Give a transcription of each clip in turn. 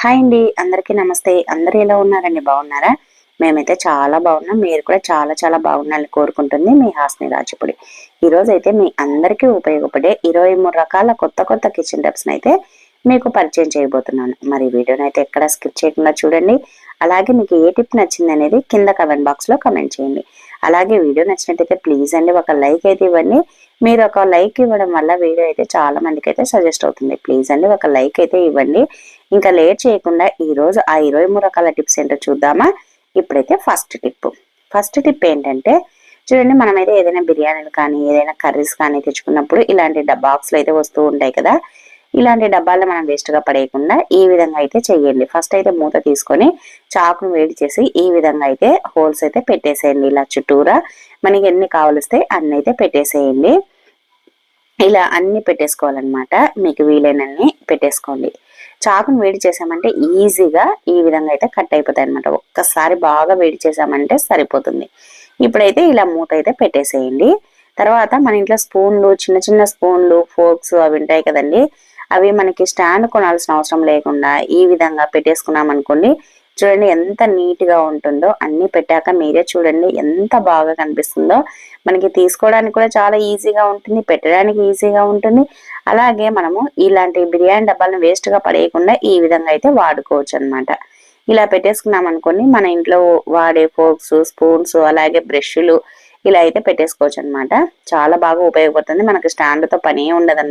Hi అండి. అందరికీ నమస్తే. అందరూ ఎలా ఉన్నారండి? బాగున్నారా? మేమైతే చాలా బాగున్నాం. మీరు కూడా చాలా చాలా బాగున్నారని కోరుకుంటుంది మీ హాస్ని రాజపుడి. ఈ అయితే మీ అందరికీ ఉపయోగపడే ఇరవై మూడు రకాల కొత్త కొత్త కిచెన్ టిప్స్ అయితే మీకు పరిచయం చేయబోతున్నాను. మరి వీడియోని అయితే ఎక్కడ స్కిప్ చేయకుండా చూడండి. అలాగే మీకు ఏ టిప్ నచ్చింది అనేది కింద కమెంట్ బాక్స్లో కమెంట్ చేయండి. అలాగే వీడియో నచ్చినట్టయితే ప్లీజ్ అండి ఒక లైక్ అయితే ఇవ్వండి. మీరు ఒక లైక్ ఇవ్వడం వల్ల వీడియో అయితే చాలా మందికి అయితే సజెస్ట్ అవుతుంది. ప్లీజ్ అండి ఒక లైక్ అయితే ఇవ్వండి. ఇంకా లేట్ చేయకుండా ఈరోజు ఆ ఇరవై మూడు రకాల టిప్స్ ఏంటో చూద్దామా? ఇప్పుడైతే ఫస్ట్ టిప్ ఫస్ట్ టిప్ ఏంటంటే చూడండి మనమైతే ఏదైనా బిర్యానీలు కానీ ఏదైనా కర్రీస్ కానీ తెచ్చుకున్నప్పుడు ఇలాంటి బాక్స్లు అయితే వస్తూ ఉంటాయి కదా? ఇలాంటి డబ్బాలు మనం వేస్ట్గా పడేయకుండా ఈ విధంగా అయితే చేయండి ఫస్ట్ అయితే మూత తీసుకొని చాకును వేడి చేసి ఈ విధంగా అయితే హోల్స్ అయితే పెట్టేసేయండి. ఇలా చుట్టూరా మనకి ఎన్ని కావలిస్తే అన్ని అయితే పెట్టేసేయండి. ఇలా అన్ని పెట్టేసుకోవాలన్నమాట. మీకు వీలైనన్ని పెట్టేసుకోండి. చాకును వేడి చేసామంటే ఈజీగా ఈ విధంగా అయితే కట్ అయిపోతాయి అనమాట ఒక్కసారి బాగా వేడి చేసామంటే సరిపోతుంది. ఇప్పుడైతే ఇలా మూత అయితే పెట్టేసేయండి. తర్వాత మన ఇంట్లో స్పూన్లు చిన్న చిన్న స్పూన్లు ఫోర్క్స్ అవి ఉంటాయి కదండి. అవి మనకి స్టాండ్ కొనాల్సిన అవసరం లేకుండా ఈ విధంగా పెట్టేసుకున్నాం అనుకోండి చూడండి ఎంత నీట్గా ఉంటుందో. అన్ని పెట్టాక మీరే చూడండి ఎంత బాగా కనిపిస్తుందో. మనకి తీసుకోవడానికి కూడా చాలా ఈజీగా ఉంటుంది పెట్టడానికి ఈజీగా ఉంటుంది. అలాగే మనము ఇలాంటి బిర్యానీ డబ్బాలను వేస్ట్గా పడేయకుండా ఈ విధంగా అయితే వాడుకోవచ్చు అనమాట ఇలా పెట్టేసుకున్నాం అనుకోండి మన ఇంట్లో వాడే ఫోక్స్ స్పూన్స్ అలాగే బ్రష్లు ఇలా అయితే పెట్టేసుకోవచ్చు అనమాట చాలా బాగా ఉపయోగపడుతుంది. మనకి స్టాండ్తో పని ఉండదు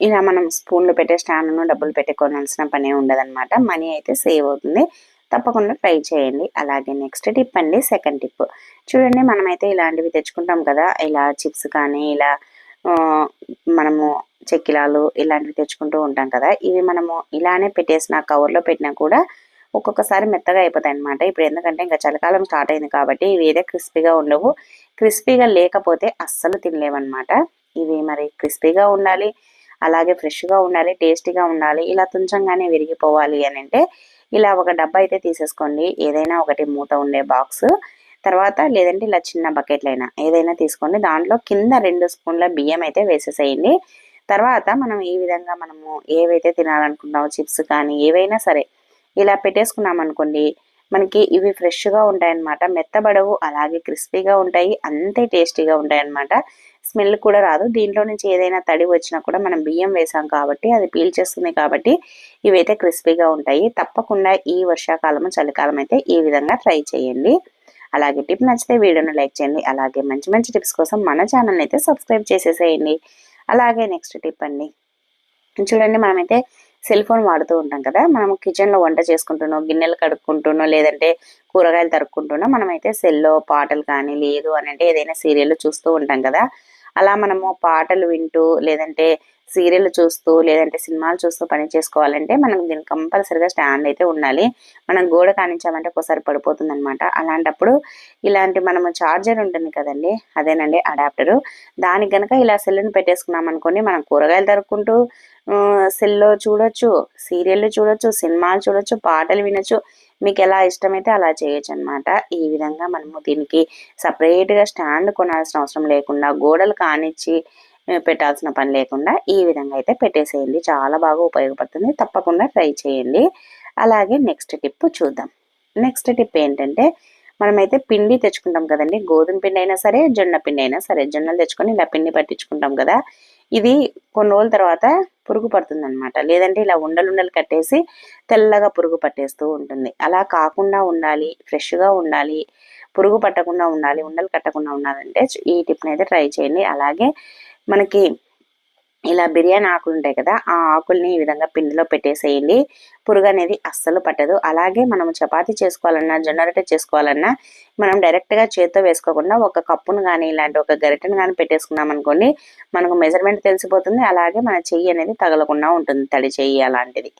ఇలా మనం స్పూన్లు పెట్టే స్టాండ్ను డబ్బులు పెట్టుకోవాల్సిన పని ఉండదన్నమాట మనీ అయితే సేవ్ అవుతుంది. తప్పకుండా ట్రై చేయండి. అలాగే నెక్స్ట్ టిప్ అండి సెకండ్ టిప్. చూడండి మనమైతే ఇలాంటివి తెచ్చుకుంటాం కదా ఇలా చిప్స్ కానీ ఇలా మనము చెక్కిలాలు ఇలాంటివి తెచ్చుకుంటూ ఉంటాం కదా ఇవి మనము ఇలానే పెట్టేసిన కవర్లో పెట్టినా కూడా ఒక్కొక్కసారి మెత్తగా అయిపోతాయి అనమాట ఇప్పుడు ఎందుకంటే ఇంకా చలికాలం స్టార్ట్ అయింది కాబట్టి ఇవి ఏదో క్రిస్పీగా ఉండవు. క్రిస్పీగా లేకపోతే అస్సలు తినలేవన్నమాట. ఇవి మరి క్రిస్పీగా ఉండాలి అలాగే ఫ్రెష్గా ఉండాలి టేస్టీగా ఉండాలి ఇలా తుంచంగానే విరిగిపోవాలి అని అంటే ఇలా ఒక డబ్బా అయితే తీసేసుకోండి. ఏదైనా ఒకటి మూత ఉండే బాక్స్. తర్వాత లేదంటే ఇలా చిన్న బకెట్లైనా ఏదైనా తీసుకోండి. దాంట్లో కింద రెండు స్పూన్ల బియ్యం అయితే వేసేసేయండి. తర్వాత మనం ఈ విధంగా మనము ఏవైతే తినాలనుకుంటామో చిప్స్ కానీ ఏవైనా సరే ఇలా పెట్టేసుకున్నాం అనుకోండి మనకి ఇవి ఫ్రెష్గా ఉంటాయన్నమాట. మెత్తబడవు అలాగే క్రిస్పీగా ఉంటాయి అంతే టేస్టీగా ఉంటాయన్నమాట. స్మెల్ కూడా రాదు. దీంట్లో నుంచి ఏదైనా తడి వచ్చినా కూడా మనం బియ్యం వేసాం కాబట్టి అది పీల్చేస్తుంది కాబట్టి ఇవైతే క్రిస్పీగా ఉంటాయి. తప్పకుండా ఈ వర్షాకాలము చలికాలం అయితే ఈ విధంగా ట్రై చేయండి. అలాగే టిప్ నచ్చితే వీడియోను లైక్ చేయండి. అలాగే మంచి మంచి టిప్స్ కోసం మన ఛానల్ అయితే సబ్స్క్రైబ్ చేసేసేయండి. అలాగే నెక్స్ట్ టిప్ అండి. చూడండి మనమైతే సెల్ ఫోన్ వాడుతూ ఉంటాం కదా మనం కిచెన్లో వంట చేసుకుంటున్నాం గిన్నెలు కడుక్కుంటున్నాం లేదంటే కూరగాయలు తరుక్కుంటున్నాం మనమైతే సెల్లో పాటలు కానీ లేదు అని అంటే ఏదైనా సీరియల్ చూస్తూ ఉంటాం కదా అలా మనము పాటలు వింటూ లేదంటే సీరియల్ చూస్తూ లేదంటే సినిమాలు చూస్తూ పని చేసుకోవాలంటే మనకు దీనికి కంపల్సరిగా స్టాండ్ అయితే ఉండాలి. మనం గోడ కానించామంటే ఒకసారి పడిపోతుంది అనమాట అలాంటప్పుడు ఇలాంటి మనము చార్జర్ ఉంటుంది కదండి అదేనండి అడాప్టరు. దానికి గనక ఇలా సెల్లుని పెట్టేసుకున్నాం అనుకోండి మనం కూరగాయలు తరుక్కుంటూ సెల్లో చూడొచ్చు సీరియల్ చూడొచ్చు సినిమాలు చూడొచ్చు పాటలు వినొచ్చు మీకు ఎలా ఇష్టమైతే అలా చేయొచ్చు అనమాట ఈ విధంగా మనము దీనికి సపరేట్గా స్టాండ్ కొనాల్సిన అవసరం లేకుండా గోడలు కానిచ్చి పెట్టాల్సిన పని లేకుండా ఈ విధంగా అయితే పెట్టేసేయండి. చాలా బాగా ఉపయోగపడుతుంది. తప్పకుండా ట్రై చేయండి. అలాగే నెక్స్ట్ టిప్ చూద్దాం. నెక్స్ట్ టిప్ ఏంటంటే మనమైతే పిండి తెచ్చుకుంటాం కదండి. గోధుమ పిండి అయినా సరే జొన్న పిండి అయినా సరే జొన్నలు తెచ్చుకొని ఇలా పిండి పట్టించుకుంటాం కదా. ఇది కొన్ని రోజుల తర్వాత పురుగు పడుతుంది అనమాట లేదంటే ఇలా ఉండలుండలు కట్టేసి తెల్లగా పురుగు పట్టేస్తూ ఉంటుంది. అలా కాకుండా ఉండాలి ఫ్రెష్గా ఉండాలి పురుగు పట్టకుండా ఉండాలి ఉండలు కట్టకుండా ఉండాలంటే ఈ టిప్ని అయితే ట్రై చేయండి. అలాగే మనకి ఇలా బిర్యానీ ఆకులు ఉంటాయి కదా ఆ ఆకుల్ని ఈ విధంగా పిండిలో పెట్టేసేయండి. పురుగు అనేది అస్సలు పట్టదు. అలాగే మనం చపాతి చేసుకోవాలన్నా జొన్న రొట్టె చేసుకోవాలన్నా మనం డైరెక్ట్గా చేత్తో వేసుకోకుండా ఒక కప్పును కానీ ఇలాంటి ఒక గరిటెను కానీ పెట్టేసుకున్నాం అనుకోండి మనకు మెజర్మెంట్ తెలిసిపోతుంది. అలాగే మన చెయ్యి అనేది తగలకుండా ఉంటుంది తడి చెయ్యి అలాంటిది.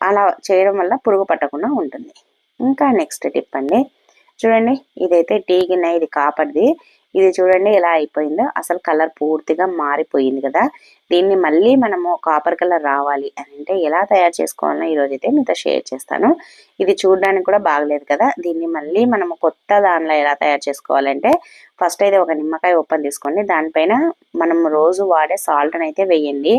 అలా చేయడం వల్ల పురుగు పట్టకుండా ఉంటుంది. ఇంకా నెక్స్ట్ టిప్ అండి. చూడండి ఇదైతే టీ గిన్నె ఇది కాపర్ది. ఇది చూడండి ఎలా అయిపోయిందో. అసలు కలర్ పూర్తిగా మారిపోయింది కదా. దీన్ని మళ్ళీ మనము కాపర్ కలర్ రావాలి అని అంటే ఎలా తయారు చేసుకోవాలో ఈరోజు అయితే మీతో షేర్ చేస్తాను. ఇది చూడడానికి కూడా బాగలేదు కదా. దీన్ని మళ్ళీ మనము కొత్త దానిలో ఎలా తయారు చేసుకోవాలంటే ఫస్ట్ అయితే ఒక నిమ్మకాయ ఓపెన్ తీసుకోండి. దానిపైన మనం రోజు వాడే సాల్ట్ని అయితే వేయండి.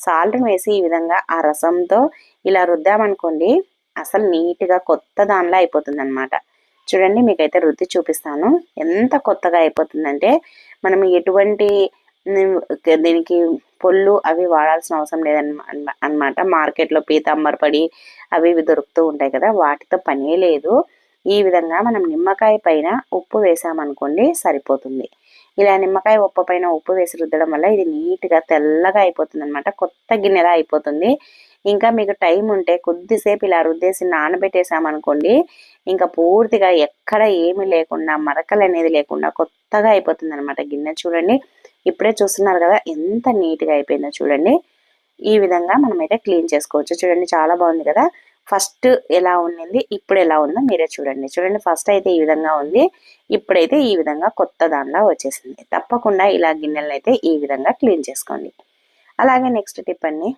సాల్ట్ని వేసి ఈ విధంగా ఆ రసంతో ఇలా రుద్దామనుకోండి అసలు నీట్గా కొత్త దానిలో అయిపోతుంది అనమాట చూడండి మీకైతే రుద్ది చూపిస్తాను. ఎంత కొత్తగా అయిపోతుందంటే మనం ఎటువంటి దీనికి పొల్లు అవి వాడాల్సిన అవసరం లేదన్న అనమాట. మార్కెట్లో పీతాంబర్ పడి అవి ఇవి దొరుకుతూ ఉంటాయి కదా వాటితో పనే లేదు. ఈ విధంగా మనం నిమ్మకాయ పైన ఉప్పు వేసామనుకోండి సరిపోతుంది. ఇలా నిమ్మకాయ ఉప్పు పైన ఉప్పు వేసి రుద్దడం వల్ల ఇది నీట్గా తెల్లగా అయిపోతుంది అనమాట కొత్త గిన్నెలా అయిపోతుంది. ఇంకా మీకు టైం ఉంటే కొద్దిసేపు ఇలా రుద్దేసి నానబెట్టేసామనుకోండి ఇంకా పూర్తిగా ఎక్కడ ఏమి లేకుండా మరకలు అనేది లేకుండా కొత్తగా అయిపోతుంది అనమాట గిన్నె చూడండి. ఇప్పుడే చూస్తున్నారు కదా ఎంత నీట్గా అయిపోయిందో చూడండి. ఈ విధంగా మనమైతే క్లీన్ చేసుకోవచ్చు. చూడండి చాలా బాగుంది కదా. ఫస్ట్ ఎలా ఉండింది ఇప్పుడు ఎలా ఉందో మీరే చూడండి. చూడండి ఫస్ట్ అయితే ఈ విధంగా ఉంది ఇప్పుడైతే ఈ విధంగా కొత్త దానిలా వచ్చేసింది. తప్పకుండా ఇలా గిన్నెలను అయితే ఈ విధంగా క్లీన్ చేసుకోండి. అలాగే నెక్స్ట్ టిప్ అండి.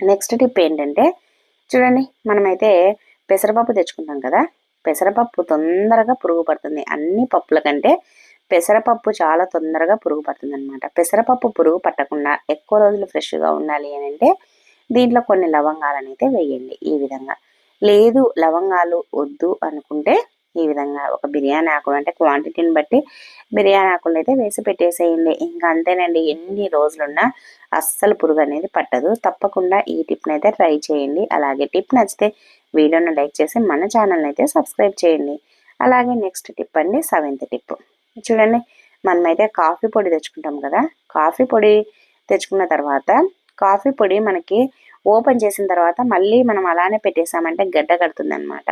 నెక్స్ట్ టిప్ ఏంటంటే చూడండి మనమైతే పెసరపప్పు తెచ్చుకుంటాం కదా పెసరపప్పు తొందరగా పురుగు పడుతుంది. అన్ని పప్పుల కంటే పెసరపప్పు చాలా తొందరగా పురుగు పడుతుంది అనమాట పెసరపప్పు పురుగు పట్టకుండా ఎక్కువ రోజులు ఫ్రెష్గా ఉండాలి అని అంటే దీంట్లో కొన్ని లవంగాలను అయితే వేయండి ఈ విధంగా. లేదు లవంగాలు వద్దు అనుకుంటే ఈ విధంగా ఒక బిర్యానీ ఆకులు అంటే క్వాంటిటీని బట్టి బిర్యానీ ఆకులు అయితే వేసి పెట్టేసేయండి. ఇంకా అంతేనండి ఎన్ని రోజులున్నా అస్సలు పురుగు అనేది పట్టదు. తప్పకుండా ఈ టిప్ని అయితే ట్రై చేయండి. అలాగే టిప్ నచ్చితే వీడియోను లైక్ చేసి మన ఛానల్ని అయితే సబ్స్క్రైబ్ చేయండి. అలాగే నెక్స్ట్ టిప్ అండి సెవెంత్ టిప్. చూడండి మనమైతే కాఫీ పొడి తెచ్చుకుంటాం కదా కాఫీ పొడి తెచ్చుకున్న తర్వాత కాఫీ పొడి మనకి ఓపెన్ చేసిన తర్వాత మళ్ళీ మనం అలానే పెట్టేసామంటే గడ్డ కడుతుంది అనమాట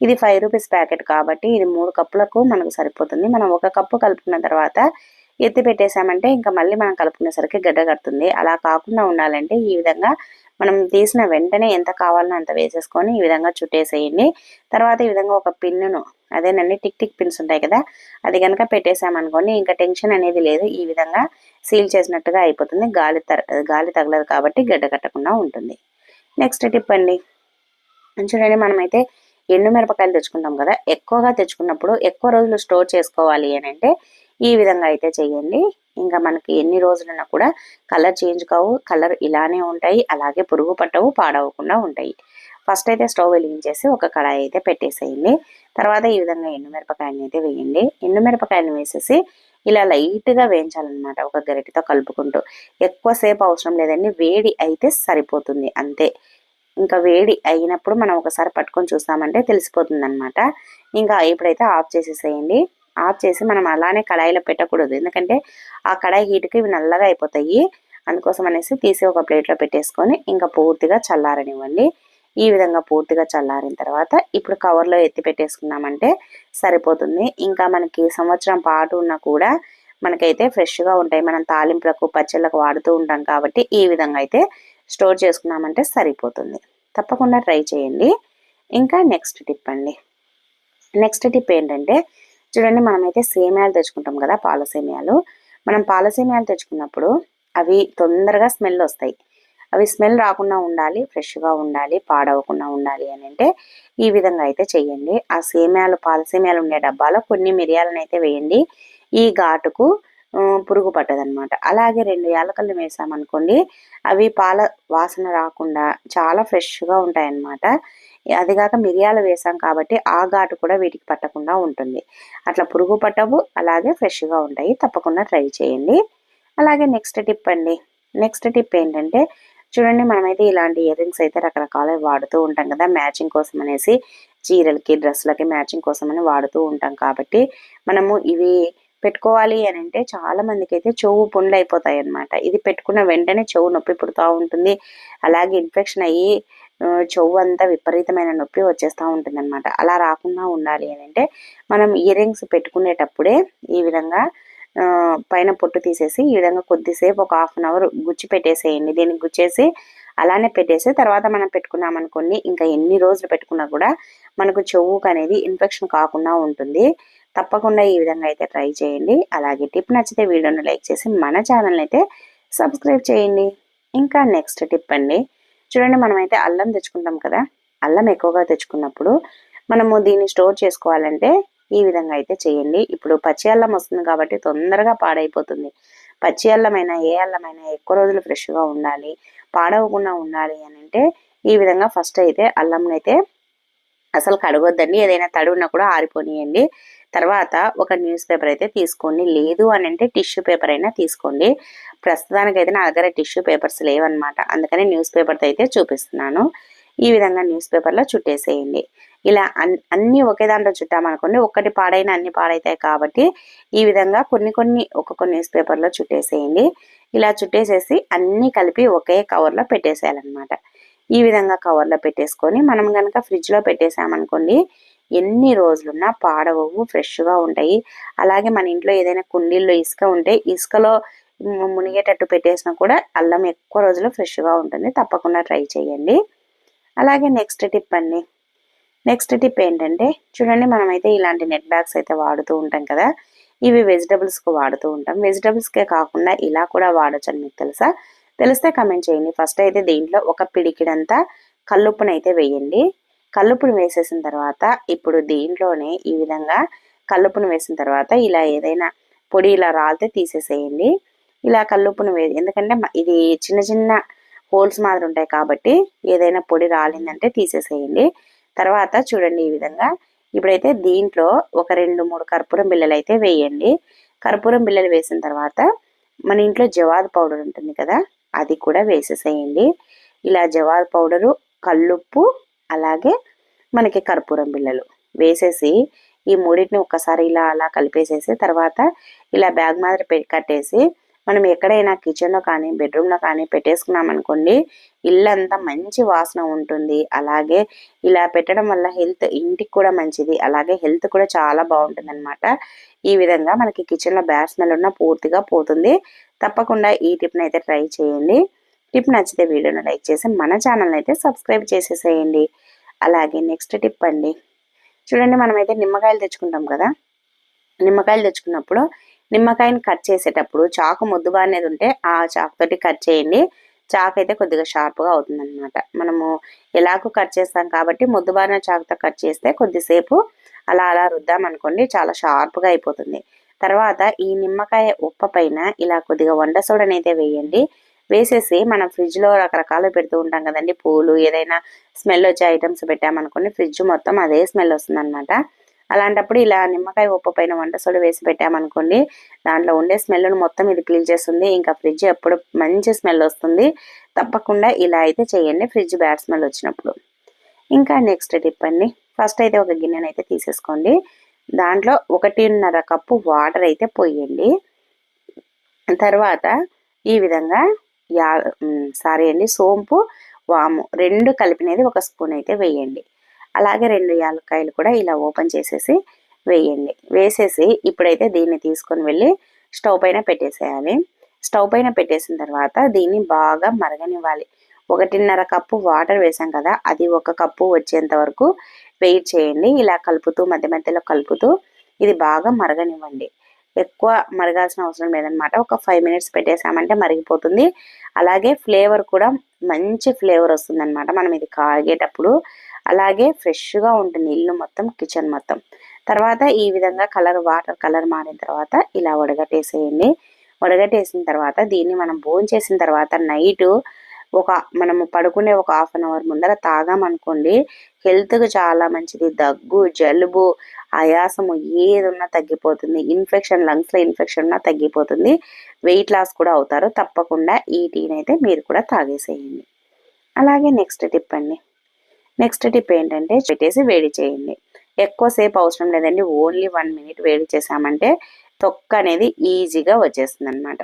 ఇది ఫైవ్ రూపీస్ ప్యాకెట్ కాబట్టి ఇది మూడు కప్పులకు మనకు సరిపోతుంది. మనం ఒక కప్పు కలుపుకున్న తర్వాత ఎత్తిపెట్టేసామంటే ఇంకా మళ్ళీ మనం కలుపుకునేసరికి గడ్డ కడుతుంది. అలా కాకుండా ఉండాలంటే ఈ విధంగా మనం తీసిన వెంటనే ఎంత కావాలనో అంత వేసేసుకొని ఈ విధంగా చుట్టేసేయండి. తర్వాత ఈ విధంగా ఒక పిన్నును అదేనండి టిక్ టిక్ పిన్స్ ఉంటాయి కదా అది కనుక పెట్టేసామనుకోండి ఇంకా టెన్షన్ అనేది లేదు. ఈ విధంగా సీల్ చేసినట్టుగా అయిపోతుంది. గాలి గాలి తగలదు కాబట్టి గడ్డ కట్టకుండా ఉంటుంది. నెక్స్ట్ టిప్ అండి. చూడండి మనమైతే ఎండు మిరపకాయలు తెచ్చుకుంటాం కదా ఎక్కువగా తెచ్చుకున్నప్పుడు ఎక్కువ రోజులు స్టోర్ చేసుకోవాలి అని అంటే ఈ విధంగా అయితే చేయండి. ఇంకా మనకి ఎన్ని రోజులున్నా కూడా కలర్ చేంజ్ కావు కలర్ ఇలానే ఉంటాయి అలాగే పురుగు పట్టవు పాడవకుండా ఉంటాయి. ఫస్ట్ అయితే స్టవ్ వెలిగించేసి ఒక కడాయి అయితే పెట్టేసేయండి. తర్వాత ఈ విధంగా ఎండుమిరపకాయని అయితే వేయండి. ఎండుమిరపకాయని వేసేసి ఇలా లైట్గా వేయించాలన్నమాట ఒక గరిటితో కలుపుకుంటూ. ఎక్కువసేపు అవసరం లేదండి వేడి అయితే సరిపోతుంది అంతే. ఇంకా వేడి అయినప్పుడు మనం ఒకసారి పట్టుకొని చూస్తామంటే తెలిసిపోతుంది అనమాట ఇంకా ఇప్పుడైతే ఆఫ్ చేసేసేయండి. ఆఫ్ చేసి మనం అలానే కడాయిలో పెట్టకూడదు. ఎందుకంటే ఆ కడాయి హీట్కి ఇవి నల్లగా అయిపోతాయి. అందుకోసం అనేసి తీసి ఒక ప్లేట్లో పెట్టేసుకొని ఇంకా పూర్తిగా చల్లారనివ్వండి. ఈ విధంగా పూర్తిగా చల్లారిన తర్వాత ఇప్పుడు కవర్లో ఎత్తి పెట్టేసుకున్నామంటే సరిపోతుంది. ఇంకా మనకి సంవత్సరం పాటు ఉన్నా కూడా మనకైతే ఫ్రెష్గా ఉంటాయి. మనం తాలింపులకు పచ్చళ్ళకు వాడుతూ ఉంటాం కాబట్టి ఈ విధంగా అయితే స్టోర్ చేసుకున్నామంటే సరిపోతుంది. తప్పకుండా ట్రై చేయండి. ఇంకా నెక్స్ట్ టిప్ అండి. నెక్స్ట్ టిప్ ఏంటంటే చూడండి మనమైతే సేమ్యాలు తెచ్చుకుంటాం కదా పాలసేమియాలు. మనం పాలసేమియాలు తెచ్చుకున్నప్పుడు అవి తొందరగా స్మెల్ వస్తాయి. అవి స్మెల్ రాకుండా ఉండాలి ఫ్రెష్గా ఉండాలి పాడవకుండా ఉండాలి అని అంటే ఈ విధంగా అయితే చేయండి ఆ సేమ్యాలు పాలసేమియాలు ఉండే డబ్బాలో కొన్ని మిరియాలను అయితే వేయండి. ఈ ఘాటుకు పురుగు పట్టదనమాట అలాగే రెండు యాలకలు వేసామనుకోండి అవి పాల వాసన రాకుండా చాలా ఫ్రెష్గా ఉంటాయన్నమాట. అదిగాక మిరియాలు వేసాం కాబట్టి ఆ ఘాటు కూడా వీటికి పట్టకుండా ఉంటుంది. అట్లా పురుగు పట్టవు అలాగే ఫ్రెష్గా ఉంటాయి. తప్పకుండా ట్రై చేయండి. అలాగే నెక్స్ట్ టిప్ అండి. నెక్స్ట్ టిప్ ఏంటంటే చూడండి మనమైతే ఇలాంటి ఇయర్ రింగ్స్ అయితే రకరకాల వాడుతూ ఉంటాం కదా. మ్యాచింగ్ కోసం అనేసి చీరలకి డ్రెస్సులకి మ్యాచింగ్ కోసం అని వాడుతూ ఉంటాం కాబట్టి మనము ఇవి పెట్టుకోవాలి అని అంటే చాలా మందికి అయితే చెవు పుండ్లు అయిపోతాయి అనమాట ఇది పెట్టుకున్న వెంటనే చెవు నొప్పి పుడుతూ ఉంటుంది. అలాగే ఇన్ఫెక్షన్ అయ్యి చెవు అంతా విపరీతమైన నొప్పి వచ్చేస్తూ ఉంటుంది అనమాట అలా రాకుండా ఉండాలి అని అంటే మనం ఇయర్ రింగ్స్ పెట్టుకునేటప్పుడే ఈ విధంగా పైన పొట్టు తీసేసి ఈ విధంగా కొద్దిసేపు ఒక హాఫ్ అన్ అవర్ గుచ్చి పెట్టేసేయండి. దీన్ని గుచ్చేసి అలానే పెట్టేసి తర్వాత మనం పెట్టుకున్నాం అనుకోండి ఇంకా ఎన్ని రోజులు పెట్టుకున్నా కూడా మనకు చెవుకు అనేది ఇన్ఫెక్షన్ కాకుండా ఉంటుంది. తప్పకుండా ఈ విధంగా అయితే ట్రై చేయండి. అలాగే టిప్ నచ్చితే వీడియోను లైక్ చేసి మన ఛానల్ని అయితే సబ్స్క్రైబ్ చేయండి. ఇంకా నెక్స్ట్ టిప్ అండి. చూడండి మనమైతే అల్లం తెచ్చుకుంటాం కదా అల్లం ఎక్కువగా తెచ్చుకున్నప్పుడు మనము దీన్ని స్టోర్ చేసుకోవాలంటే ఈ విధంగా అయితే చేయండి. ఇప్పుడు పచ్చి అల్లం వస్తుంది కాబట్టి తొందరగా పాడైపోతుంది. పచ్చి అల్లమైనా ఏ అల్లమైనా ఎక్కువ రోజులు ఫ్రెష్గా ఉండాలి పాడవకుండా ఉండాలి అని అంటే ఈ విధంగా ఫస్ట్ అయితే అల్లంని అయితే అసలు కడగొద్దండి. ఏదైనా తడి ఉన్నా కూడా ఆరిపోనియండి. తర్వాత ఒక న్యూస్ పేపర్ అయితే తీసుకోండి. లేదు అని అంటే టిష్యూ పేపర్ అయినా తీసుకోండి. ప్రస్తుతానికి అయితే నా దగ్గర టిష్యూ పేపర్స్ లేవన్నమాట. అందుకని న్యూస్ పేపర్తో అయితే చూపిస్తున్నాను. ఈ విధంగా న్యూస్ పేపర్లో చుట్టేసేయండి. ఇలా అన్ని ఒకే దాంట్లో చుట్టామనుకోండి ఒక్కటి పాడైన అన్ని పాడైతాయి కాబట్టి ఈ విధంగా కొన్ని కొన్ని ఒక్కొక్క న్యూస్ పేపర్లో చుట్టేసేయండి. ఇలా చుట్టేసేసి అన్ని కలిపి ఒకే కవర్లో పెట్టేసేయాలన్నమాట. ఈ విధంగా కవర్లో పెట్టేసుకొని మనం కనుక ఫ్రిడ్జ్లో పెట్టేసామనుకోండి ఎన్ని రోజులున్నా పాడవవు ఫ్రెష్గా ఉంటాయి. అలాగే మన ఇంట్లో ఏదైనా కుండీల్లో ఇసుక ఉంటే ఇసుకలో మునిగేటట్టు పెట్టేసినా కూడా అల్లం ఎక్కువ రోజులు ఫ్రెష్గా ఉంటుంది. తప్పకుండా ట్రై చేయండి. అలాగే నెక్స్ట్ టిప్ అండి. నెక్స్ట్ టిప్ ఏంటంటే చూడండి మనమైతే ఇలాంటి నెట్ బ్యాగ్స్ అయితే వాడుతూ ఉంటాం కదా. ఇవి వెజిటబుల్స్కి వాడుతూ ఉంటాం. వెజిటబుల్స్కే కాకుండా ఇలా కూడా వాడచ్చు అని మీకు తెలుసా? తెలిస్తే కమెంట్ చేయండి. ఫస్ట్ అయితే దీంట్లో ఒక పిడికిడంతా కల్లుప్పునైతే వేయండి. కల్లుపుని వేసేసిన తర్వాత ఇప్పుడు దీంట్లోనే ఈ విధంగా కల్లుపుని వేసిన తర్వాత ఇలా ఏదైనా పొడి ఇలా రాలితే తీసేసేయండి. ఇలా కల్లుపుని వే ఎందుకంటే ఇది చిన్న చిన్న హోల్స్ మాదిరి ఉంటాయి కాబట్టి ఏదైనా పొడి రాలిందంటే తీసేసేయండి. తర్వాత చూడండి ఈ విధంగా ఇప్పుడైతే దీంట్లో ఒక రెండు మూడు కర్పూరం బిళ్ళలు అయితే వేయండి. కర్పూరం బిళ్ళలు వేసిన తర్వాత మన ఇంట్లో జవాద్ పౌడర్ ఉంటుంది కదా అది కూడా వేసేసేయండి. ఇలా జవాద్ పౌడరు కల్లుప్పు అలాగే మనకి కర్పూరం బిళ్ళలు వేసేసి ఈ మూడింటిని ఒక్కసారి ఇలా అలా కలిపేసేసి తర్వాత ఇలా బ్యాగ్ మాదిరి కట్టేసి మనం ఎక్కడైనా కిచెన్లో కానీ బెడ్రూమ్లో కానీ పెట్టేసుకున్నాం అనుకోండి ఇల్లంతా మంచి వాసన ఉంటుంది. అలాగే ఇలా పెట్టడం వల్ల హెల్త్ ఇంటికి కూడా మంచిది. అలాగే హెల్త్ కూడా చాలా బాగుంటుంది అనమాట ఈ విధంగా మనకి కిచెన్లో బ్యాడ్ స్మెల్ ఉన్న పూర్తిగా పోతుంది. తప్పకుండా ఈ టిప్ని అయితే ట్రై చేయండి. టిప్ నచ్చితే వీడియోని లైక్ చేసి మన ఛానల్ని అయితే సబ్స్క్రైబ్ చేసేసేయండి. అలాగే నెక్స్ట్ టిప్ అండి. చూడండి మనమైతే నిమ్మకాయలు తెచ్చుకుంటాం కదా. నిమ్మకాయలు తెచ్చుకున్నప్పుడు నిమ్మకాయని కట్ చేసేటప్పుడు చాకు ముద్దుబా అనేది ఉంటే ఆ చాకు తోటి కట్ చేయండి. చాకు అయితే కొద్దిగా షార్ప్గా అవుతుంది అనమాట మనము ఎలాగో కట్ చేస్తాం కాబట్టి ముద్దుబారిన చాకుతో కట్ చేస్తే కొద్దిసేపు అలా అలా రుద్దాం అనుకోండి చాలా షార్ప్గా అయిపోతుంది. తర్వాత ఈ నిమ్మకాయ ఉప్ప పైన ఇలా కొద్దిగా వంట సోడని అయితే వేయండి. వేసేసి మనం ఫ్రిడ్జ్లో రకరకాలు పెడుతూ ఉంటాం కదండి. పూలు ఏదైనా స్మెల్ వచ్చే ఐటమ్స్ పెట్టామనుకోండి ఫ్రిడ్జ్ మొత్తం అదే స్మెల్ వస్తుందన్నమాట. అలాంటప్పుడు ఇలా నిమ్మకాయ ఉప్పు పైన వంట సోడ వేసి పెట్టామనుకోండి దాంట్లో ఉండే స్మెల్ను మొత్తం ఇది పీల్ చేస్తుంది. ఇంకా ఫ్రిడ్జ్ ఎప్పుడు మంచి స్మెల్ వస్తుంది. తప్పకుండా ఇలా అయితే చేయండి ఫ్రిడ్జ్ బ్యాడ్ స్మెల్ వచ్చినప్పుడు. ఇంకా నెక్స్ట్ టిప్ అండి. ఫస్ట్ అయితే ఒక గిన్నెను అయితే తీసేసుకోండి. దాంట్లో ఒకటిన్నర కప్పు వాటర్ అయితే పోయండి. తర్వాత ఈ విధంగా యా సారీ అండి. సోంపు వాము రెండు కలిపినది ఒక స్పూన్ అయితే వేయండి. అలాగే రెండు యాలక్కాయలు కూడా ఇలా ఓపెన్ చేసేసి వేయండి. వేసేసి ఇప్పుడైతే దీన్ని తీసుకొని వెళ్ళి స్టవ్ పైన పెట్టేసేయాలి. స్టవ్ పైన పెట్టేసిన తర్వాత దీన్ని బాగా మరగనివ్వాలి. ఒకటిన్నర కప్పు వాటర్ వేసాం కదా అది ఒక కప్పు వచ్చేంత వరకు వెయిట్ చేయండి. ఇలా కలుపుతూ మధ్య మధ్యలో కలుపుతూ ఇది బాగా మరగనివ్వండి. ఎక్కువ మరగాల్సిన అవసరం లేదనమాట ఒక ఫైవ్ మినిట్స్ పెట్టేసామంటే మరిగిపోతుంది. అలాగే ఫ్లేవర్ కూడా మంచి ఫ్లేవర్ వస్తుందన్నమాట. మనం ఇది కాగేటప్పుడు. అలాగే ఫ్రెష్గా ఉంటుంది ఇల్లు మొత్తం కిచెన్ మొత్తం. తర్వాత ఈ విధంగా కలర్ వాటర్ కలర్ మారిన తర్వాత ఇలా వడగట్టేసేయండి. వడగట్టేసిన తర్వాత దీన్ని మనం భోజనం చేసిన తర్వాత నైట్ ఒక మనము పడుకునే ఒక హాఫ్ అన్ అవర్ ముందర తాగామనుకోండి హెల్త్కి చాలా మంచిది. దగ్గు జలుబు ఆయాసము ఏది ఉన్నా తగ్గిపోతుంది ఇన్ఫెక్షన్ లంగ్స్లో ఇన్ఫెక్షన్ ఉన్నా తగ్గిపోతుంది. వెయిట్ లాస్ కూడా అవుతారు. తప్పకుండా ఈ టీని అయితే మీరు కూడా తాగేసేయండి. అలాగే నెక్స్ట్ టిప్ అండి. నెక్స్ట్ టిప్ ఏంటంటే పెట్టేసి వేడి చేయండి. ఎక్కువసేపు అవసరం లేదండి. ఓన్లీ వన్ మినిట్ వేడి చేసామంటే తొక్క అనేది ఈజీగా వచ్చేస్తుంది అనమాట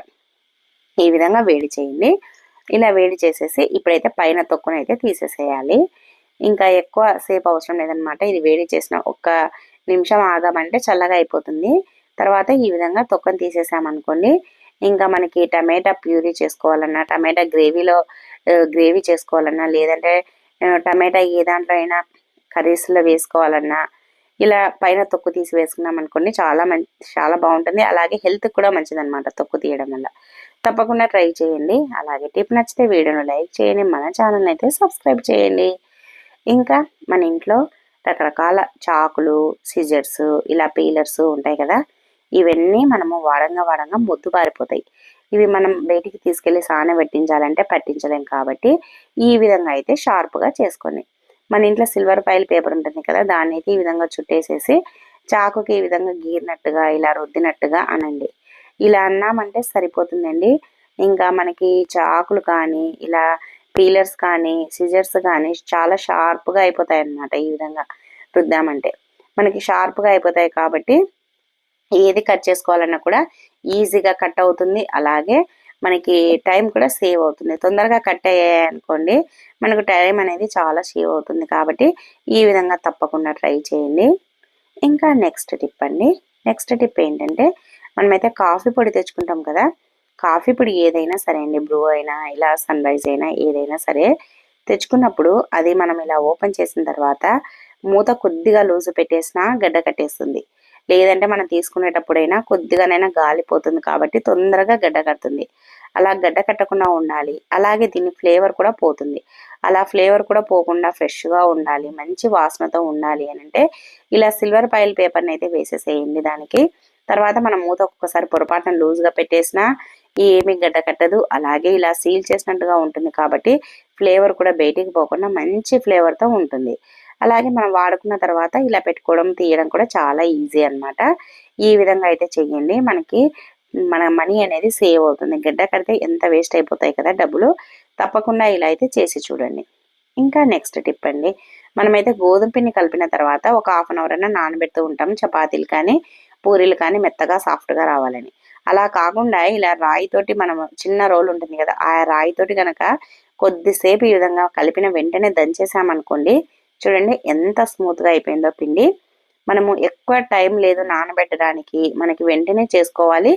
ఈ విధంగా వేడి చేయండి. ఇలా వేడి చేసేసి ఇప్పుడైతే పైన తొక్కునైతే తీసేసేయాలి. ఇంకా ఎక్కువ సేపు అవసరం లేదనమాట ఇది వేడి చేసిన ఒక్క నిమిషం ఆగామంటే చల్లగా అయిపోతుంది. తర్వాత ఈ విధంగా తొక్కను తీసేసామనుకోండి ఇంకా మనకి టమాటా ప్యూరీ చేసుకోవాలన్నా టమాటా గ్రేవీలో గ్రేవీ చేసుకోవాలన్నా లేదంటే టమాటా ఏ దాంట్లో అయినా కర్రీస్లో వేసుకోవాలన్నా ఇలా పైన తొక్కు తీసి వేసుకున్నాం అనుకోండి చాలా మంచి చాలా బాగుంటుంది. అలాగే హెల్త్ కూడా మంచిది అనమాట తొక్కు తీయడం వల్ల. తప్పకుండా ట్రై చేయండి. అలాగే టిప్ నచ్చితే వీడియోను లైక్ చేయండి. మన ఛానల్ అయితే సబ్స్క్రైబ్ చేయండి. ఇంకా మన ఇంట్లో రకరకాల చాకులు సిజర్స్ ఇలా పీలర్స్ ఉంటాయి కదా ఇవన్నీ మనము వాడంగా వాడంగా మొద్దు పారిపోతాయి. ఇవి మనం బయటికి తీసుకెళ్ళి సాన పెట్టించాలంటే పట్టించలేం కాబట్టి ఈ విధంగా అయితే షార్ప్గా చేసుకొని మన ఇంట్లో సిల్వర్ ఫైల్ పేపర్ ఉంటుంది కదా దాన్ని అయితే ఈ విధంగా చుట్టేసేసి చాకుకి ఈ విధంగా గీరినట్టుగా ఇలా రుద్దినట్టుగా అనండి. ఇలా అన్నామంటే సరిపోతుందండి. ఇంకా మనకి చాకులు కానీ ఇలా పీలర్స్ కానీ సిజర్స్ కానీ చాలా షార్ప్గా అయిపోతాయి అన్నమాట ఈ విధంగా రుద్దామంటే. మనకి షార్ప్గా అయిపోతాయి కాబట్టి ఏది కట్ చేసుకోవాలన్నా కూడా ఈజీగా కట్ అవుతుంది. అలాగే మనకి టైం కూడా సేవ్ అవుతుంది. తొందరగా కట్ అయ్యాయి అనుకోండి మనకు టైం అనేది చాలా సేవ్ అవుతుంది కాబట్టి ఈ విధంగా తప్పకుండా ట్రై చేయండి. ఇంకా నెక్స్ట్ టిప్ అండి. నెక్స్ట్ టిప్ ఏంటంటే మనమైతే కాఫీ పొడి తెచ్చుకుంటాం కదా. కాఫీ పొడి ఏదైనా సరే అండి బ్రూ అయినా ఇలా సన్ రైజ్ అయినా ఏదైనా సరే తెచ్చుకున్నప్పుడు అది మనం ఇలా ఓపెన్ చేసిన తర్వాత మూత కొద్దిగా లూజు పెట్టేసినా గడ్డ కట్టేస్తుంది. లేదంటే మనం తీసుకునేటప్పుడైనా కొద్దిగానైనా గాలిపోతుంది కాబట్టి తొందరగా గడ్డ కడుతుంది. అలా గడ్డ కట్టకుండా ఉండాలి. అలాగే దీని ఫ్లేవర్ కూడా పోతుంది. అలా ఫ్లేవర్ కూడా పోకుండా ఫ్రెష్గా ఉండాలి మంచి వాసనతో ఉండాలి అని అంటే ఇలా సిల్వర్ పైల్ పేపర్ని అయితే వేసేసేయండి దానికి. తర్వాత మనం మూత ఒక్కొక్కసారి పొరపాటున లూజ్గా పెట్టేసినా ఏమి గడ్డ కట్టదు. అలాగే ఇలా సీల్ చేసినట్టుగా ఉంటుంది కాబట్టి ఫ్లేవర్ కూడా బయటికి పోకుండా మంచి ఫ్లేవర్తో ఉంటుంది. అలాగే మనం వాడుకున్న తర్వాత ఇలా పెట్టుకోవడం తీయడం కూడా చాలా ఈజీ అనమాట ఈ విధంగా అయితే చెయ్యండి మనకి మన మనీ అనేది సేవ్ అవుతుంది. గడ్డ కడితే ఎంత వేస్ట్ అయిపోతాయి కదా డబ్బులు. తప్పకుండా ఇలా అయితే చేసి చూడండి. ఇంకా నెక్స్ట్ టిప్ అండి. మనమైతే గోధుమ పిండి కలిపిన తర్వాత ఒక హాఫ్ అన్ అవర్ అయినా నానబెడుతూ ఉంటాం చపాతీలు కానీ పూరీలు కానీ మెత్తగా సాఫ్ట్గా రావాలని. అలా కాకుండా ఇలా రాయితోటి మనం చిన్న రోల్ ఉంటుంది కదా ఆ రాయితోటి కనుక కొద్దిసేపు ఈ విధంగా కలిపిన వెంటనే దంచేసామనుకోండి చూడండి ఎంత స్మూత్గా అయిపోయిందో పిండి. మనము ఎక్కువ టైం లేదు నానబెట్టడానికి మనకి వెంటనే చేసుకోవాలి.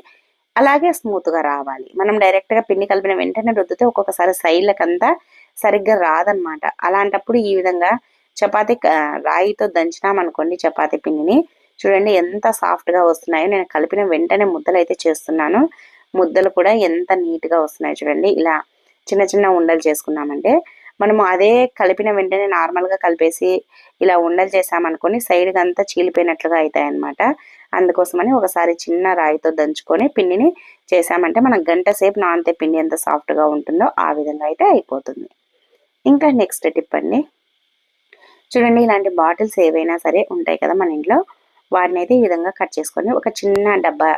అలాగే స్మూత్గా రావాలి. మనం డైరెక్ట్గా పిండి కలిపిన వెంటనే రుద్దితే ఒక్కొక్కసారి సైడ్లకంతా సరిగ్గా రాదనమాట. అలాంటప్పుడు ఈ విధంగా చపాతీ రాయితో దంచినామనుకోండి చపాతీ పిండిని చూడండి ఎంత సాఫ్ట్గా వస్తున్నాయో. నేను కలిపిన వెంటనే ముద్దలు అయితే చేస్తున్నాను. ముద్దలు కూడా ఎంత నీట్గా వస్తున్నాయి చూడండి. ఇలా చిన్న చిన్న ఉండలు చేసుకున్నామంటే మనము అదే కలిపిన వెంటనే నార్మల్గా కలిపేసి ఇలా ఉండలు చేసామనుకొని సైడ్కి అంతా చీలిపోయినట్లుగా అవుతాయి అనమాట అందుకోసమని ఒకసారి చిన్న రాయితో దంచుకొని పిండిని చేసామంటే మనం గంట సేపు నానితే పిండి ఎంత సాఫ్ట్గా ఉంటుందో ఆ విధంగా అయితే అయిపోతుంది. ఇంకా నెక్స్ట్ టిప్ అండి. చూడండి ఇలాంటి బాటిల్స్ ఏవైనా సరే ఉంటాయి కదా మన ఇంట్లో. వాటిని అయితే ఈ విధంగా కట్ చేసుకొని ఒక చిన్న డబ్బా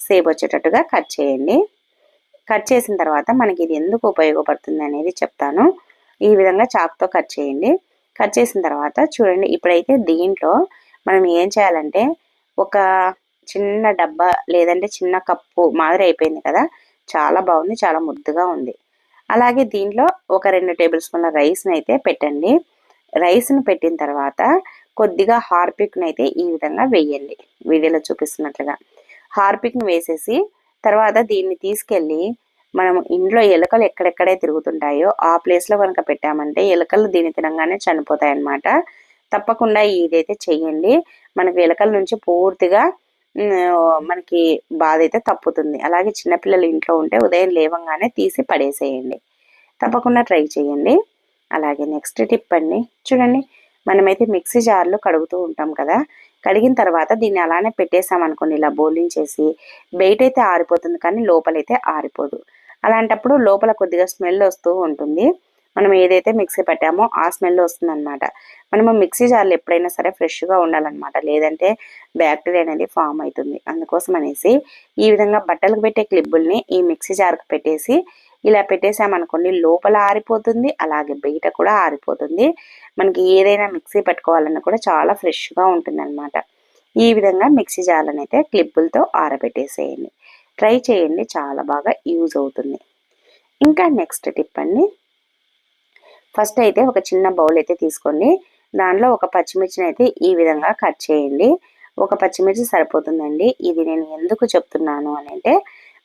సేవ్ వచ్చేటట్టుగా కట్ చేయండి. కట్ చేసిన తర్వాత మనకి ఇది ఎందుకు ఉపయోగపడుతుంది అనేది చెప్తాను. ఈ విధంగా చాక్తో కట్ చేయండి. కట్ చేసిన తర్వాత చూడండి ఇప్పుడైతే దీంట్లో మనం ఏం చేయాలంటే ఒక చిన్న డబ్బా లేదంటే చిన్న కప్పు మాదిరి అయిపోయింది కదా చాలా బాగుంది చాలా ముద్దుగా ఉంది. అలాగే దీంట్లో ఒక రెండు టేబుల్ స్పూన్ల రైస్ని అయితే పెట్టండి. రైస్ని పెట్టిన తర్వాత కొద్దిగా హార్పిక్ని అయితే ఈ విధంగా వేయండి. వీడియోలో చూపిస్తున్నట్లుగా. హార్పిక్ని వేసేసి తర్వాత దీన్ని తీసుకెళ్ళి మనం ఇంట్లో ఎలుకలు ఎక్కడెక్కడే తిరుగుతుంటాయో ఆ ప్లేస్లో కనుక పెట్టామంటే ఎలుకలు దీన్ని తినగానే చనిపోతాయి అన్నమాట తప్పకుండా ఇదైతే చెయ్యండి మనకు ఎలుకల నుంచి పూర్తిగా మనకి బాధ అయితే తప్పుతుంది. అలాగే చిన్నపిల్లలు ఇంట్లో ఉంటే ఉదయం లేవంగానే తీసి పడేసేయండి. తప్పకుండా ట్రై చేయండి. అలాగే నెక్స్ట్ టిప్ అండి. చూడండి. మనమైతే మిక్సీ జార్లు కడుగుతూ ఉంటాం కదా. కడిగిన తర్వాత దీన్ని అలానే పెట్టేసామనుకోండి ఇలా బౌలింగ్ చేసి బయట అయితే ఆరిపోతుంది కానీ లోపలైతే ఆరిపోదు. అలాంటప్పుడు లోపల కొద్దిగా స్మెల్ వస్తూ ఉంటుంది. మనం ఏదైతే మిక్సీ పెట్టామో ఆ స్మెల్ వస్తుంది అనమాట మనము మిక్సీ జార్లు ఎప్పుడైనా సరే ఫ్రెష్గా ఉండాలన్నమాట. లేదంటే బ్యాక్టీరియా అనేది ఫామ్ అవుతుంది. అందుకోసం అనేసి ఈ విధంగా బట్టలకు పెట్టే క్లిబ్బుల్ని ఈ మిక్సీ జార్కి పెట్టేసి ఇలా పెట్టేసామనుకోండి లోపల ఆరిపోతుంది. అలాగే బయట కూడా ఆరిపోతుంది. మనకి ఏదైనా మిక్సీ పెట్టుకోవాలన్నా కూడా చాలా ఫ్రెష్గా ఉంటుంది అనమాట ఈ విధంగా మిక్సీ జార్లను అయితే క్లిప్పులతో ఆరబెట్టేసేయండి. ట్రై చేయండి చాలా బాగా యూజ్ అవుతుంది. ఇంకా నెక్స్ట్ టిప్ అండి. ఫస్ట్ అయితే ఒక చిన్న బౌల్ అయితే తీసుకోండి. దాంట్లో ఒక పచ్చిమిర్చిని అయితే ఈ విధంగా కట్ చేయండి. ఒక పచ్చిమిర్చి సరిపోతుందండి. ఇది నేను ఎందుకు చెప్తున్నాను అని అంటే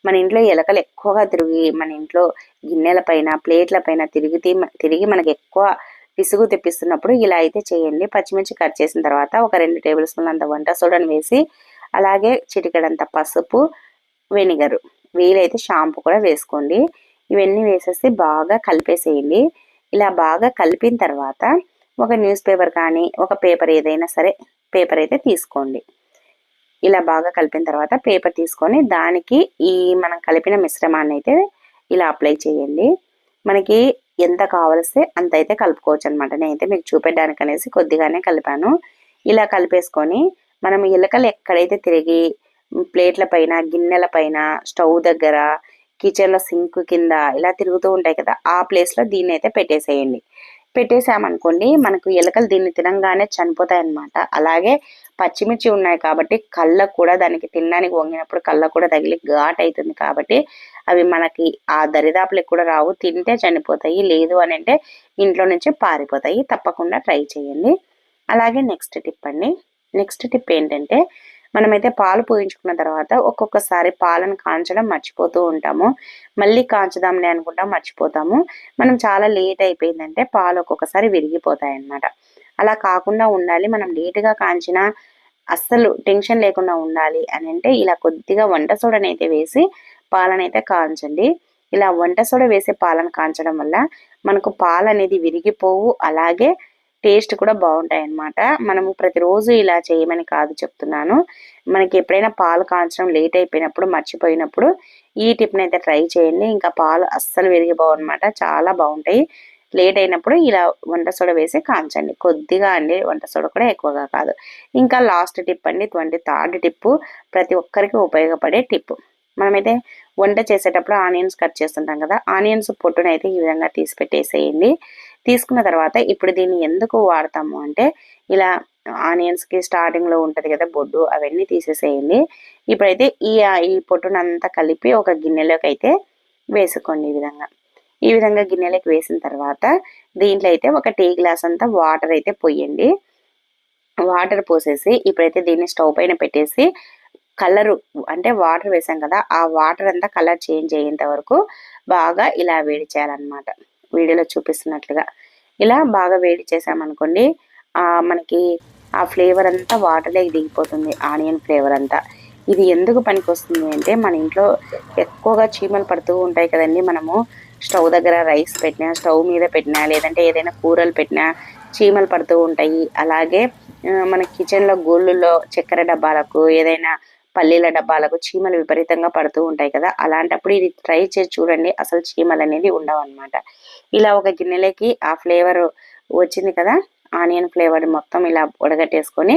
మన ఇంట్లో ఎలకలు ఎక్కువగా తిరిగి మన ఇంట్లో గిన్నెల పైన ప్లేట్ల పైన తిరిగి తిరిగి మనకి ఎక్కువ విసుగు తెప్పిస్తున్నప్పుడు ఇలా అయితే చేయండి. పచ్చిమిర్చి కట్ చేసిన తర్వాత ఒక రెండు టేబుల్ స్పూన్ అంత వంట సోడాను వేసి అలాగే చిటికెడంత పసుపు వెనిగరు వీలైతే షాంపూ కూడా వేసుకోండి. ఇవన్నీ వేసేసి బాగా కలిపేసేయండి. ఇలా బాగా కలిపిన తర్వాత ఒక న్యూస్ పేపర్ కానీ ఒక పేపర్ ఏదైనా సరే పేపర్ అయితే తీసుకోండి. ఇలా బాగా కలిపిన తర్వాత పేపర్ తీసుకొని దానికి ఈ మనం కలిపిన మిశ్రమాన్ని అయితే ఇలా అప్లై చేయండి. మనకి ఎంత కావలిస్తే అంత అయితే కలుపుకోవచ్చు అనమాట నేనైతే మీకు చూపెట్టడానికి అనేసి కొద్దిగానే కలిపాను. ఇలా కలిపేసుకొని మనం ఇలకలు ఎక్కడైతే తిరిగి ప్లేట్ల పైన గిన్నెల పైన స్టవ్ దగ్గర కిచెన్లో సింక్ కింద ఇలా తిరుగుతూ ఉంటాయి కదా ఆ ప్లేస్లో దీన్ని అయితే పెట్టేసేయండి. పెట్టేసామనుకోండి మనకు ఎలకలు దీన్ని తినంగానే చనిపోతాయి అన్నమాట అలాగే పచ్చిమిర్చి ఉన్నాయి కాబట్టి కళ్ళకు కూడా దానికి తినడానికి వంగినప్పుడు కళ్ళకు కూడా తగిలి ఘాట్ అవుతుంది కాబట్టి అవి మనకి ఆ దరిదాపులకు కూడా రావు. తింటే చనిపోతాయి లేదు అని అంటే ఇంట్లో నుంచి పారిపోతాయి. తప్పకుండా ట్రై చేయండి. అలాగే నెక్స్ట్ టిప్ అండి. నెక్స్ట్ టిప్ ఏంటంటే మనమైతే పాలు పోయించుకున్న తర్వాత ఒక్కొక్కసారి పాలను కాంచడం మర్చిపోతూ ఉంటాము. మళ్ళీ కాంచుదాంలే అనుకుంటాం మర్చిపోతాము. మనం చాలా లేట్ అయిపోయిందంటే పాలు ఒక్కొక్కసారి విరిగిపోతాయి అన్నమాట అలా కాకుండా ఉండాలి. మనం లేటుగా కాంచిన అస్సలు టెన్షన్ లేకుండా ఉండాలి అని అంటే ఇలా కొద్దిగా వంట సోడనైతే వేసి పాలనైతే కాంచండి. ఇలా వంట సోడ వేసే పాలను కాంచడం వల్ల మనకు పాలు అనేది విరిగిపోవు. అలాగే టేస్ట్ కూడా బాగుంటాయి అన్నమాట మనము ప్రతిరోజు ఇలా చేయమని కాదు చెప్తున్నాను. మనకి ఎప్పుడైనా పాలు కాంచడం లేట్ అయిపోయినప్పుడు మర్చిపోయినప్పుడు ఈ టిప్ని అయితే ట్రై చేయండి. ఇంకా పాలు అస్సలు విరిగిపోవు అనమాట చాలా బాగుంటాయి. లేట్ అయినప్పుడు ఇలా వంట సోడ వేసి కాంచండి. కొద్దిగా అండి వంట సోడ కూడా ఎక్కువగా కాదు. ఇంకా లాస్ట్ టిప్ అండి ట్వంటీ థర్డ్ టిప్పు ప్రతి ఒక్కరికి ఉపయోగపడే టిప్పు మనమైతే వంట చేసేటప్పుడు ఆనియన్స్ కట్ చేస్తుంటాం కదా ఆనియన్స్ పొట్టునైతే ఈ విధంగా తీసి పెట్టేసేయండి. తీసుకున్న తర్వాత ఇప్పుడు దీన్ని ఎందుకు వాడతాము అంటే ఇలా ఆనియన్స్కి స్టార్టింగ్లో ఉంటుంది కదా బొడ్డు అవన్నీ తీసేసేయండి. ఇప్పుడైతే ఈ ఈ పొట్టునంతా కలిపి ఒక గిన్నెలోకి అయితే వేసుకోండి ఈ విధంగా. ఈ విధంగా గిన్నెలోకి వేసిన తర్వాత దీంట్లో అయితే ఒక టీ గ్లాస్ అంతా వాటర్ అయితే పోయండి. వాటర్ పోసేసి ఇప్పుడైతే దీన్ని స్టవ్ పైన పెట్టేసి కలరు అంటే వాటర్ వేసాం కదా ఆ వాటర్ అంతా కలర్ చేంజ్ అయ్యేంత వరకు బాగా ఇలా వేడి చేయాలన్నమాట. వీడియోలో చూపిస్తున్నట్లుగా. ఇలా బాగా వేడి చేసామనుకోండి మనకి ఆ ఫ్లేవర్ అంతా వాటర్లోకి దిగిపోతుంది ఆనియన్ ఫ్లేవర్ అంతా. ఇది ఎందుకు పనికి వస్తుంది అంటే మన ఇంట్లో ఎక్కువగా చీమలు పడుతూ ఉంటాయి కదండి మనము. స్టవ్ దగ్గర రైస్ పెట్టినా స్టవ్ మీద పెట్టినా లేదంటే ఏదైనా కూరలు పెట్టినా చీమలు పడుతూ ఉంటాయి. అలాగే మన కిచెన్లో గోళ్ళులో చక్కెర డబ్బాలకు ఏదైనా పల్లీల డబ్బాలకు చీమలు విపరీతంగా పడుతూ ఉంటాయి కదా. అలాంటప్పుడు ఇది ట్రై చేసి చూడండి. అసలు చీమలు అనేది ఉండవు అనమాట ఇలా ఒక గిన్నెలకి ఆ ఫ్లేవర్ వచ్చింది కదా. ఆనియన్ ఫ్లేవర్ మొత్తం ఇలా ఉడగట్టేసుకొని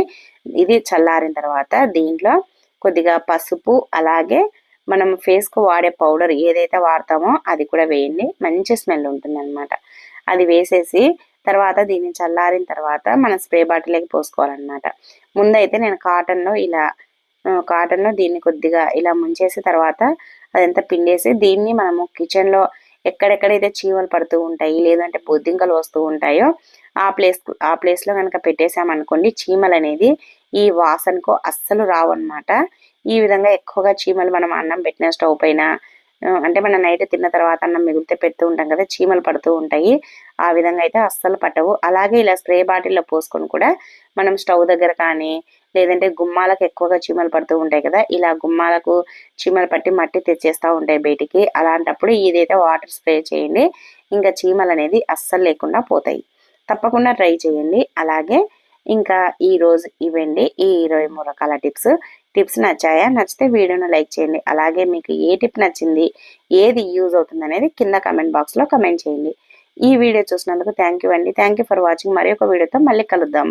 ఇది చల్లారిన తర్వాత దీంట్లో కొద్దిగా పసుపు అలాగే మనం ఫేస్కు వాడే పౌడర్ ఏదైతే వాడతామో అది కూడా వేయండి. మంచి స్మెల్ ఉంటుంది అనమాట అది వేసేసి తర్వాత దీన్ని చల్లారిన తర్వాత మనం స్ప్రే బాటిల్లోకి పోసుకోవాలన్నమాట. ముందైతే నేను కాటన్లో ఇలా కాటన్లో దీన్ని కొద్దిగా ఇలా ముంచేసి తర్వాత అదంతా పిండేసి దీన్ని మనము కిచెన్లో ఎక్కడెక్కడైతే చీమలు పడుతూ ఉంటాయి లేదంటే బొద్దింకలు వస్తూ ఉంటాయో ఆ ప్లేస్ ఆ ప్లేస్లో కనుక పెట్టేసామనుకోండి చీమలు అనేది ఈ వాసనకు అస్సలు రావు అనమాట ఈ విధంగా ఎక్కువగా చీమలు మనం అన్నం పెట్టిన స్టవ్ పైన అంటే మనం నైట్ తిన్న తర్వాత అన్నం మిగిలితే పెడుతూ ఉంటాం కదా చీమలు పడుతూ ఉంటాయి. ఆ విధంగా అయితే అస్సలు పట్టవు. అలాగే ఇలా స్ప్రే బాటిల్లో పోసుకొని కూడా మనం స్టవ్ దగ్గర కానీ లేదంటే గుమ్మాలకు ఎక్కువగా చీమలు పడుతూ ఉంటాయి కదా ఇలా గుమ్మాలకు చీమలు పట్టి మట్టి తెచ్చేస్తూ ఉంటాయి బయటికి. అలాంటప్పుడు ఇదైతే వాటర్ స్ప్రే చేయండి. ఇంకా చీమలు అనేది అస్సలు లేకుండా పోతాయి. తప్పకుండా ట్రై చేయండి. అలాగే ఇంకా ఈ రోజు ఇవ్వండి ఈ ఇరవై మూడు రకాల టిప్స్. టిప్స్ నచ్చాయా నచ్చితే వీడియోను లైక్ చేయండి. అలాగే మీకు ఏ టిప్ నచ్చింది ఏది యూజ్ అవుతుంది అనేది కింద కమెంట్ బాక్స్లో కమెంట్ చేయండి. ఈ వీడియో చూసినందుకు థ్యాంక్ యూ అండి. థ్యాంక్ యూ ఫర్ వాచింగ్ మరి ఒక వీడియోతో మళ్ళీ కలుద్దాం.